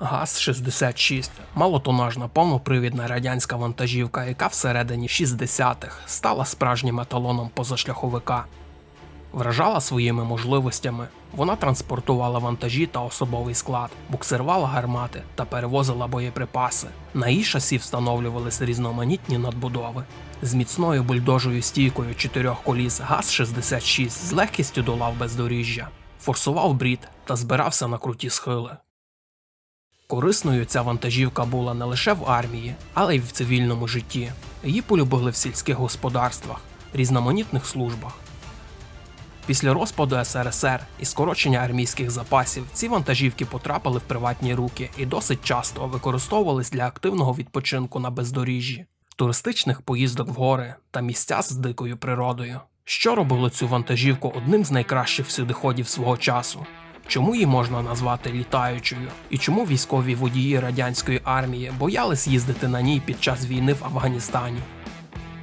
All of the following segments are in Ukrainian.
ГАЗ-66 малотонажна повнопривідна радянська вантажівка, яка всередині 60-х стала справжнім еталоном позашляховика. Вражала своїми можливостями. Вона транспортувала вантажі та особовий склад, буксирувала гармати та перевозила боєприпаси. На її шасі встановлювались різноманітні надбудови. З міцною бульдожою стійкою чотирьох коліс ГАЗ-66 з легкістю долав бездоріжжя, форсував брід та збирався на круті схили. Корисною ця вантажівка була не лише в армії, але й в цивільному житті. Її полюбили в сільських господарствах, різноманітних службах. Після розпаду СРСР і скорочення армійських запасів ці вантажівки потрапили в приватні руки і досить часто використовувались для активного відпочинку на бездоріжжі, туристичних поїздок в гори та місця з дикою природою, що робило цю вантажівку одним з найкращих всюдиходів свого часу. Чому її можна назвати літаючою? І чому військові водії радянської армії боялись їздити на ній під час війни в Афганістані?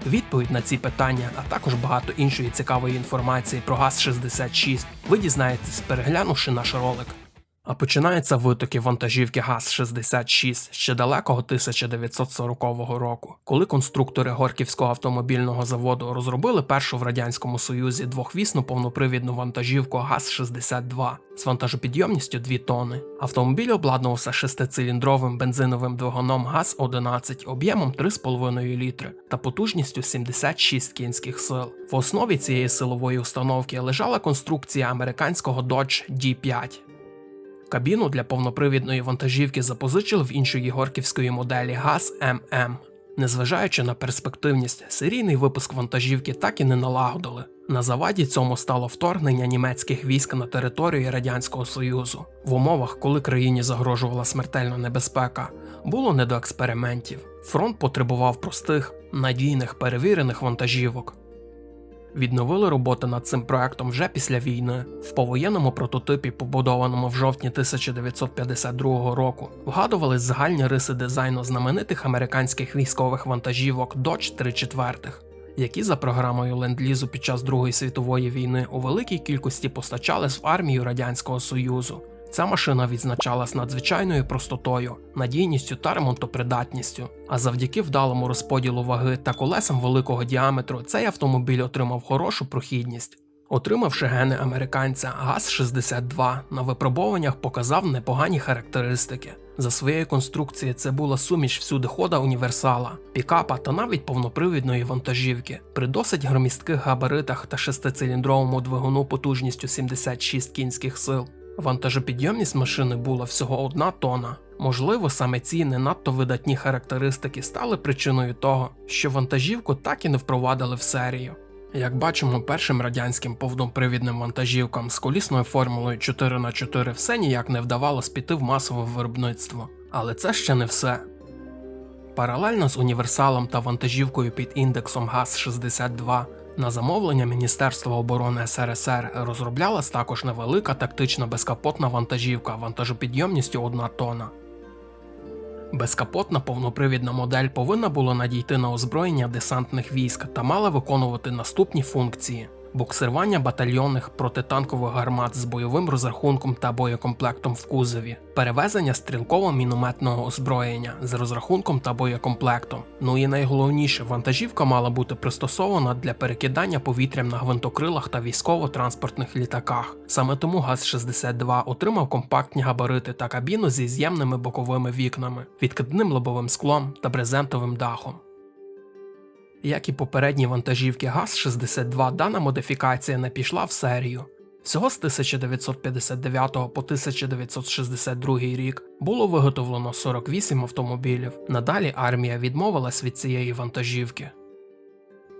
Відповідь на ці питання, а також багато іншої цікавої інформації про ГАЗ-66 ви дізнаєтесь, переглянувши наш ролик. А починаються витоки вантажівки ГАЗ-66 ще далекого 1940 року, коли конструктори Горківського автомобільного заводу розробили першу в Радянському Союзі двохвісну повнопривідну вантажівку ГАЗ-62 з вантажопідйомністю 2 тонни. Автомобіль обладнувався шестициліндровим бензиновим двигуном ГАЗ-11 об'ємом 3,5 літри та потужністю 76 кінських сил. В основі цієї силової установки лежала конструкція американського Dodge D5. Кабіну для повнопривідної вантажівки запозичили в іншої горківської моделі ГАЗ ММ. Незважаючи на перспективність, серійний випуск вантажівки так і не налагодили. На заваді цьому стало вторгнення німецьких військ на територію Радянського Союзу. В умовах, коли країні загрожувала смертельна небезпека, було не до експериментів. Фронт потребував простих, надійних, перевірених вантажівок. Відновили роботи над цим проектом вже після війни. В повоєнному прототипі, побудованому в жовтні 1952 року, вгадувались загальні риси дизайну знаменитих американських військових вантажівок Dodge 3 четвертих, які за програмою ленд-лізу під час Другої світової війни у великій кількості постачались в армію Радянського Союзу. Ця машина відзначалась надзвичайною простотою, надійністю та ремонтопридатністю. А завдяки вдалому розподілу ваги та колесам великого діаметру цей автомобіль отримав хорошу прохідність. Отримавши гени американця, ГАЗ-62 на випробуваннях показав непогані характеристики. За своєю конструкцією це була суміш всюдихода універсала, пікапа та навіть повнопривідної вантажівки. При досить громістких габаритах та шестициліндровому двигуну потужністю 76 кінських сил. Вантажопідйомність машини була всього одна тона. Можливо, саме ці не надто видатні характеристики стали причиною того, що вантажівку так і не впровадили в серію. Як бачимо, першим радянським повнопривідним вантажівкам з колісною формулою 4х4 все ніяк не вдавалось піти в масове виробництво. Але це ще не все. Паралельно з універсалом та вантажівкою під індексом ГАЗ-62 на замовлення Міністерства оборони СРСР розроблялась також невелика тактична безкапотна вантажівка вантажопідйомністю 1 тонна. Безкапотна повнопривідна модель повинна була надійти на озброєння десантних військ та мала виконувати наступні функції: буксирування батальйонних протитанкових гармат з бойовим розрахунком та боєкомплектом в кузові, перевезення стрілково-мінометного озброєння з розрахунком та боєкомплектом. Ну і найголовніше, вантажівка мала бути пристосована для перекидання повітрям на гвинтокрилах та військово-транспортних літаках. Саме тому ГАЗ-62 отримав компактні габарити та кабіну зі з'ємними боковими вікнами, відкидним лобовим склом та брезентовим дахом. Як і попередні вантажівки ГАЗ-62, дана модифікація не пішла в серію. Всього з 1959 по 1962 рік було виготовлено 48 автомобілів. Надалі армія відмовилась від цієї вантажівки.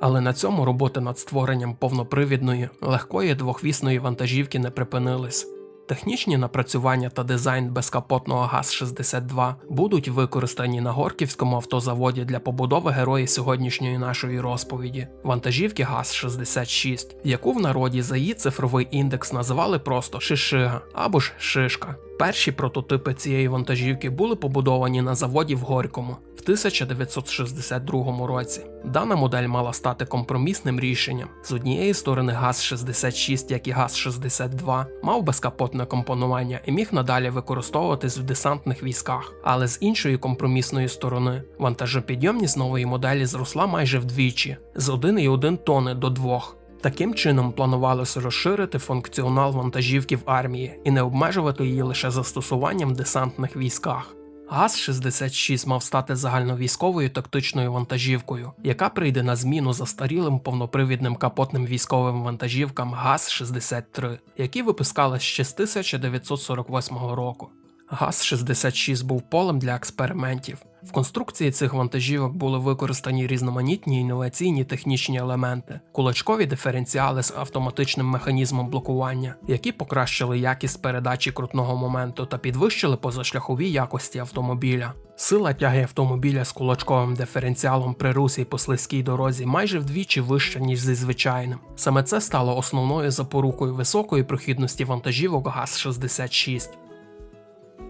Але на цьому роботи над створенням повнопривідної, легкої двохвісної вантажівки не припинились. Технічні напрацювання та дизайн безкапотного ГАЗ-62 будуть використані на Горківському автозаводі для побудови героїв сьогоднішньої нашої розповіді вантажівки ГАЗ-66, яку в народі за її цифровий індекс називали просто Шишига або ж Шишка. Перші прототипи цієї вантажівки були побудовані на заводі в Горькому. В 1962 році. Дана модель мала стати компромісним рішенням. З однієї сторони ГАЗ-66, як і ГАЗ-62, мав безкапотне компонування і міг надалі використовуватись в десантних військах. Але з іншої компромісної сторони вантажопідйомність нової моделі зросла майже вдвічі з 1,1 тонни до 2. Таким чином планувалося розширити функціонал вантажівки в армії і не обмежувати її лише застосуванням в десантних військах. ГАЗ-66 мав стати загальновійськовою тактичною вантажівкою, яка прийде на зміну застарілим повнопривідним капотним військовим вантажівкам ГАЗ-63, які випускали ще з 1948 року. ГАЗ-66 був полем для експериментів. В конструкції цих вантажівок були використані різноманітні інноваційні технічні елементи, кулачкові диференціали з автоматичним механізмом блокування, які покращили якість передачі крутного моменту та підвищили позашляхові якості автомобіля. Сила тяги автомобіля з кулачковим диференціалом при русі по слизькій дорозі майже вдвічі вища, ніж зі звичайним. Саме це стало основною запорукою високої прохідності вантажівок ГАЗ-66.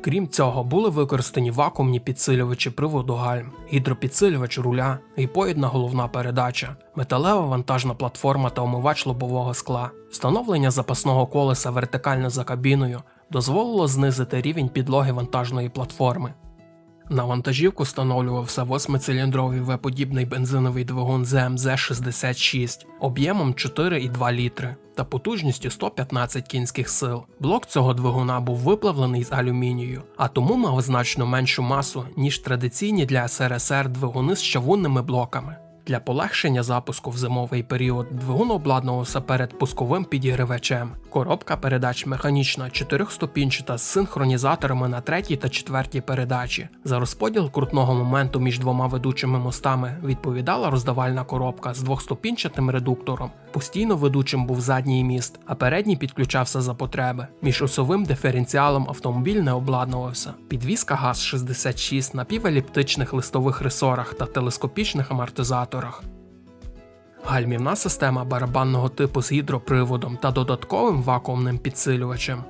Крім цього, були використані вакуумні підсилювачі приводу гальм, гідропідсилювач руля, гіпоїдна головна передача, металева вантажна платформа та омивач лобового скла. Встановлення запасного колеса вертикально за кабіною дозволило знизити рівень підлоги вантажної платформи. На вантажівку встановлювався 8-циліндровий V-подібний бензиновий двигун ЗМЗ-66 об'ємом 4,2 літри та потужністю 115 кінських сил. Блок цього двигуна був виплавлений з алюмінію, а тому мав значно меншу масу, ніж традиційні для СРСР двигуни з чавунними блоками. Для полегшення запуску в зимовий період двигун обладнувався перед пусковим підігрівачем. Коробка передач механічна, чотирьохступінчата з синхронізаторами на третій та четвертій передачі. За розподіл крутного моменту між двома ведучими мостами відповідала роздавальна коробка з двохступінчатим редуктором. Постійно ведучим був задній міст, а передній підключався за потреби. Між осовим диференціалом автомобіль не обладнувався. Підвізка ГАЗ-66 на півеліптичних листових ресорах та телескопічних амортизаторах. Гальмівна система барабанного типу з гідроприводом та додатковим вакуумним підсилювачем.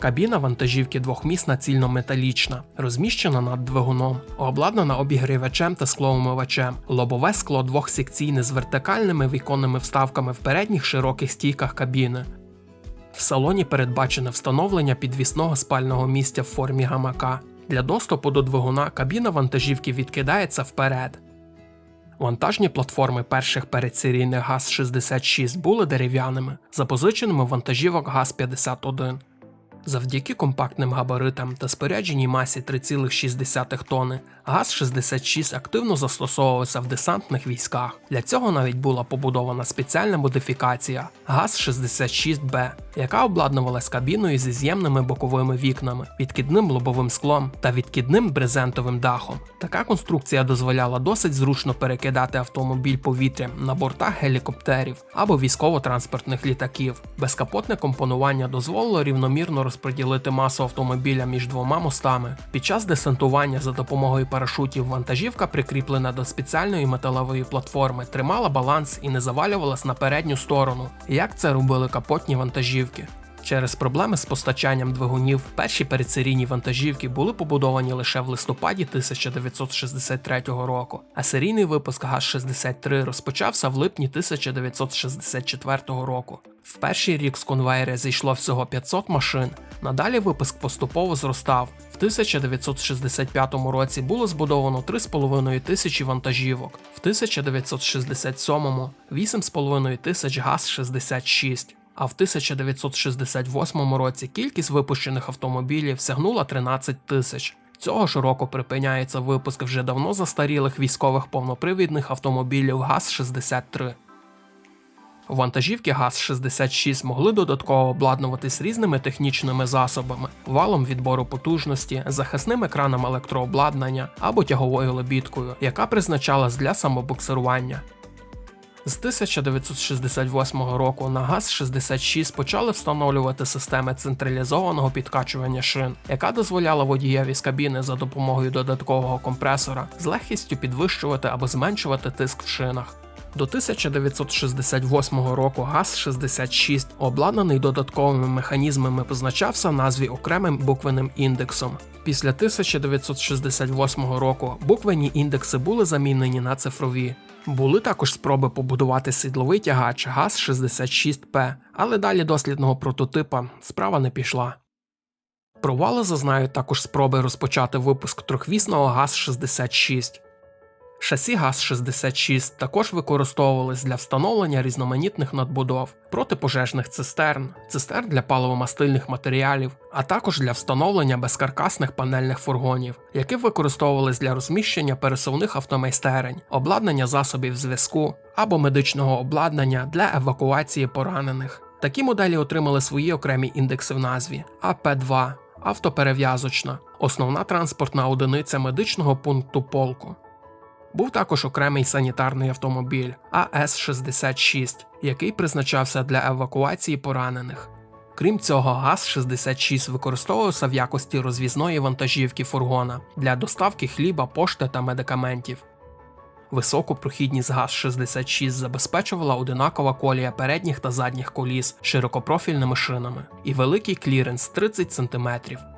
Кабіна вантажівки двохмісна цільнометалічна, розміщена над двигуном, обладнана обігрівачем та склоумивачем, лобове скло двохсекційне з вертикальними віконними вставками в передніх широких стійках кабіни. В салоні передбачене встановлення підвісного спального місця в формі гамака. Для доступу до двигуна кабіна вантажівки відкидається вперед. Вантажні платформи перших передсерійних ГАЗ-66 були дерев'яними, запозиченими вантажівок ГАЗ-51. Завдяки компактним габаритам та спорядженій масі 3,6 тонни, ГАЗ-66 активно застосовувався в десантних військах. Для цього навіть була побудована спеціальна модифікація ГАЗ-66Б, яка обладнувалась кабіною зі з'ємними боковими вікнами, відкидним лобовим склом та відкидним брезентовим дахом. Така конструкція дозволяла досить зручно перекидати автомобіль повітрям на бортах гелікоптерів або військово-транспортних літаків. Безкапотне компонування дозволило рівномірно розподілити масу автомобіля між двома мостами. Під час десантування за допомогою парашутів вантажівка, прикріплена до спеціальної металевої платформи, тримала баланс і не завалювалась на передню сторону, як це робили капотні вантажівки. Через проблеми з постачанням двигунів перші передсерійні вантажівки були побудовані лише в листопаді 1963 року, а серійний випуск ГАЗ-63 розпочався в липні 1964 року. В перший рік з конвейера зійшло всього 500 машин. Надалі випуск поступово зростав. В 1965 році було збудовано 3,5 тисячі вантажівок, в 1967 8,5 тисяч ГАЗ-66. А в 1968 році кількість випущених автомобілів сягнула 13 тисяч. Цього ж року припиняється випуск вже давно застарілих військових повнопривідних автомобілів ГАЗ-63. Вантажівки ГАЗ-66 могли додатково обладнуватись різними технічними засобами, валом відбору потужності, захисним екраном електрообладнання або тяговою лебідкою, яка призначалась для самобуксирування. З 1968 року на ГАЗ-66 почали встановлювати системи централізованого підкачування шин, яка дозволяла водієві з кабіни за допомогою додаткового компресора з легкістю підвищувати або зменшувати тиск в шинах. До 1968 року ГАЗ-66, обладнаний додатковими механізмами, позначався назві окремим буквенним індексом. Після 1968 року буквені індекси були замінені на цифрові. Були також спроби побудувати сідловий тягач ГАЗ-66П, але далі дослідного прототипа справа не пішла. Провали зазнають також спроби розпочати випуск трьохвісного ГАЗ-66. Шасі ГАЗ-66 також використовувались для встановлення різноманітних надбудов, протипожежних цистерн, цистерн для паливомастильних матеріалів, а також для встановлення безкаркасних панельних фургонів, які використовувались для розміщення пересувних автомайстерень, обладнання засобів зв'язку або медичного обладнання для евакуації поранених. Такі моделі отримали свої окремі індекси в назві АП2, автоперев'язочна, основна транспортна одиниця медичного пункту полку. Був також окремий санітарний автомобіль АС-66, який призначався для евакуації поранених. Крім цього, ГАЗ-66 використовувався в якості розвізної вантажівки фургона для доставки хліба, пошти та медикаментів. Високу прохідність ГАЗ-66 забезпечувала одинакова колія передніх та задніх коліс широкопрофільними шинами і великий кліренс 30 см.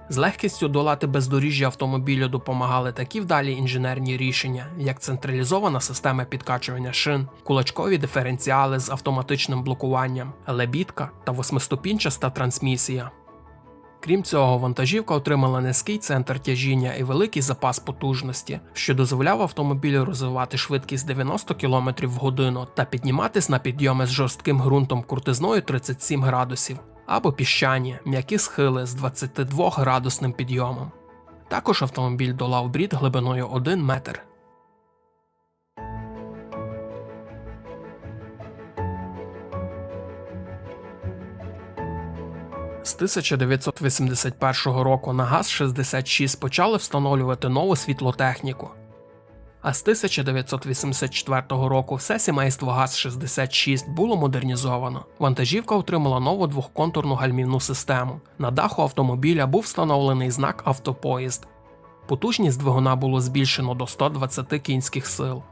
З легкістю долати бездоріжжя автомобілю допомагали такі вдалі інженерні рішення, як централізована система підкачування шин, кулачкові диференціали з автоматичним блокуванням, лебідка та восьмиступінчаста трансмісія. Крім цього, вантажівка отримала низький центр тяжіння і великий запас потужності, що дозволяв автомобілю розвивати швидкість 90 км в годину та підніматись на підйоми з жорстким ґрунтом крутизною 37 градусів або піщані, м'які схили з 22 градусним підйомом. Також автомобіль долав брід глибиною 1 метр. З 1981 року на ГАЗ-66 почали встановлювати нову світлотехніку. А з 1984 року все сімейство ГАЗ-66 було модернізовано. Вантажівка отримала нову двохконтурну гальмівну систему. На даху автомобіля був встановлений знак автопоїзд. Потужність двигуна було збільшено до 120 кінських сил.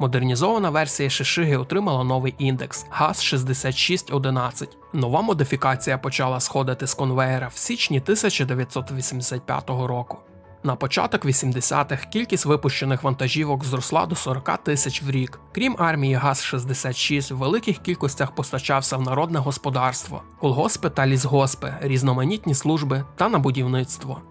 Модернізована версія Шишиги отримала новий індекс ГАЗ-6611. Нова модифікація почала сходити з конвеєра в січні 1985 року. На початок 80-х кількість випущених вантажівок зросла до 40 тисяч в рік. Крім армії ГАЗ-66 в великих кількостях постачався в народне господарство, колгоспи та лісгоспи, різноманітні служби та на будівництво.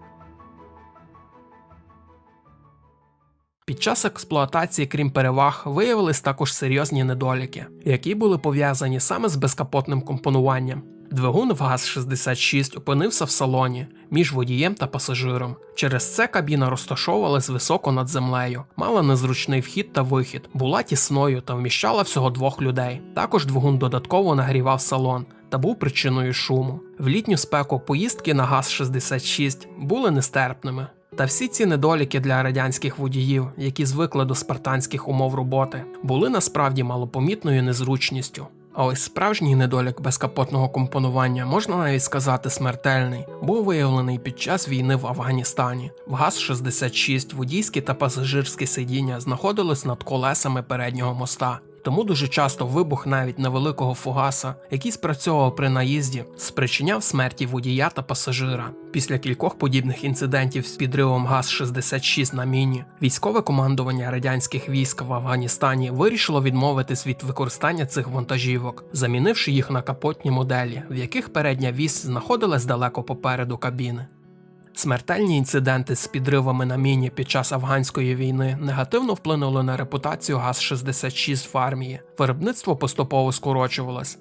Під час експлуатації, крім переваг, виявились також серйозні недоліки, які були пов'язані саме з безкапотним компонуванням. Двигун в ГАЗ-66 опинився в салоні між водієм та пасажиром. Через це кабіна розташовувалась високо над землею, мала незручний вхід та вихід, була тісною та вміщала всього двох людей. Також двигун додатково нагрівав салон та був причиною шуму. В літню спеку поїздки на ГАЗ-66 були нестерпними. Та всі ці недоліки для радянських водіїв, які звикли до спартанських умов роботи, були насправді малопомітною незручністю. А ось справжній недолік безкапотного компонування можна навіть сказати смертельний, був виявлений під час війни в Афганістані. В ГАЗ-66 водійські та пасажирські сидіння знаходились над колесами переднього моста. Тому дуже часто вибух навіть невеликого фугаса, який спрацьовував при наїзді, спричиняв смерті водія та пасажира. Після кількох подібних інцидентів з підривом ГАЗ-66 на міні, військове командування радянських військ в Афганістані вирішило відмовитись від використання цих вантажівок, замінивши їх на капотні моделі, в яких передня вісь знаходилась далеко попереду кабіни. Смертельні інциденти з підривами на міні під час афганської війни негативно вплинули на репутацію ГАЗ-66 в армії. Виробництво поступово скорочувалось.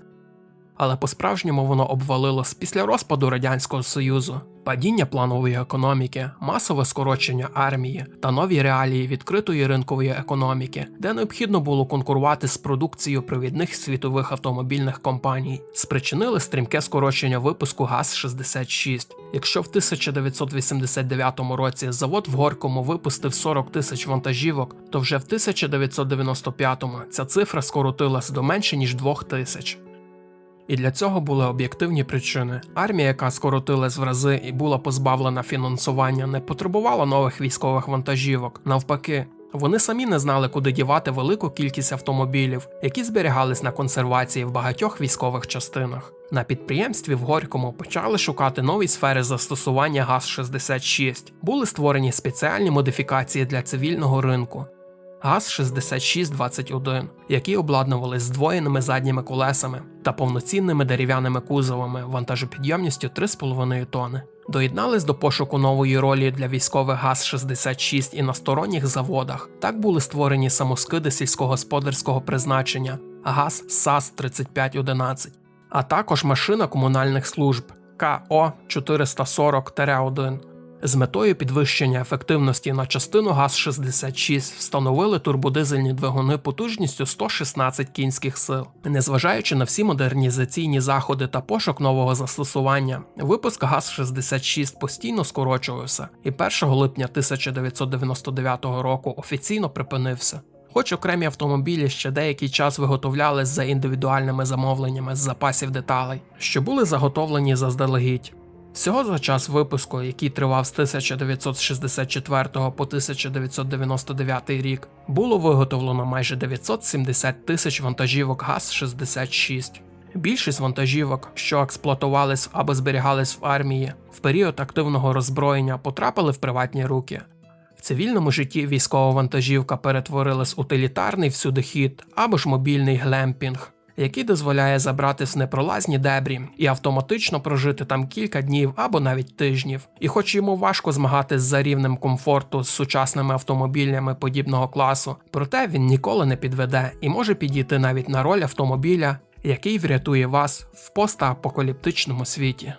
Але по-справжньому воно обвалилось після розпаду Радянського Союзу, падіння планової економіки, масове скорочення армії та нові реалії відкритої ринкової економіки, де необхідно було конкурувати з продукцією провідних світових автомобільних компаній, спричинили стрімке скорочення випуску ГАЗ-66. Якщо в 1989 році завод в Горькому випустив 40 тисяч вантажівок, то вже в 1995 ця цифра скоротилась до менше ніж 2 тисяч. І для цього були об'єктивні причини. Армія, яка скоротилась в рази і була позбавлена фінансування, не потребувала нових військових вантажівок. Навпаки, Вони самі не знали, куди дівати велику кількість автомобілів, які зберігались на консервації в багатьох військових частинах. На підприємстві в Горькому почали шукати нові сфери застосування ГАЗ-66. Були створені спеціальні модифікації для цивільного ринку. ГАЗ-6621, які обладнували здвоєними задніми колесами та повноцінними дерев'яними кузовами вантажопідйомністю 3,5 тонни. Доєднались до пошуку нової ролі для військових ГАЗ-66 і на сторонніх заводах. Так були створені самоскиди сільськогосподарського призначення ГАЗ САС-3511, а також машина комунальних служб КО 440-1. З метою підвищення ефективності на частину ГАЗ-66 встановили турбодизельні двигуни потужністю 116 кінських сил. Незважаючи на всі модернізаційні заходи та пошук нового застосування, випуск ГАЗ-66 постійно скорочувався і 1 липня 1999 року офіційно припинився. Хоч окремі автомобілі ще деякий час виготовлялись за індивідуальними замовленнями з запасів деталей, що були заготовлені заздалегідь. Всього за час випуску, який тривав з 1964 по 1999 рік, було виготовлено майже 970 тисяч вантажівок ГАЗ-66. Більшість вантажівок, що експлуатувались або зберігались в армії, в період активного роззброєння потрапили в приватні руки. В цивільному житті військова вантажівка перетворилась утилітарний всюдихід або ж мобільний глемпінг, який дозволяє забратись в непролазні дебрі і автоматично прожити там кілька днів або навіть тижнів. І хоч йому важко змагатись за рівнем комфорту з сучасними автомобілями подібного класу, проте він ніколи не підведе і може підійти навіть на роль автомобіля, який врятує вас в постапокаліптичному світі.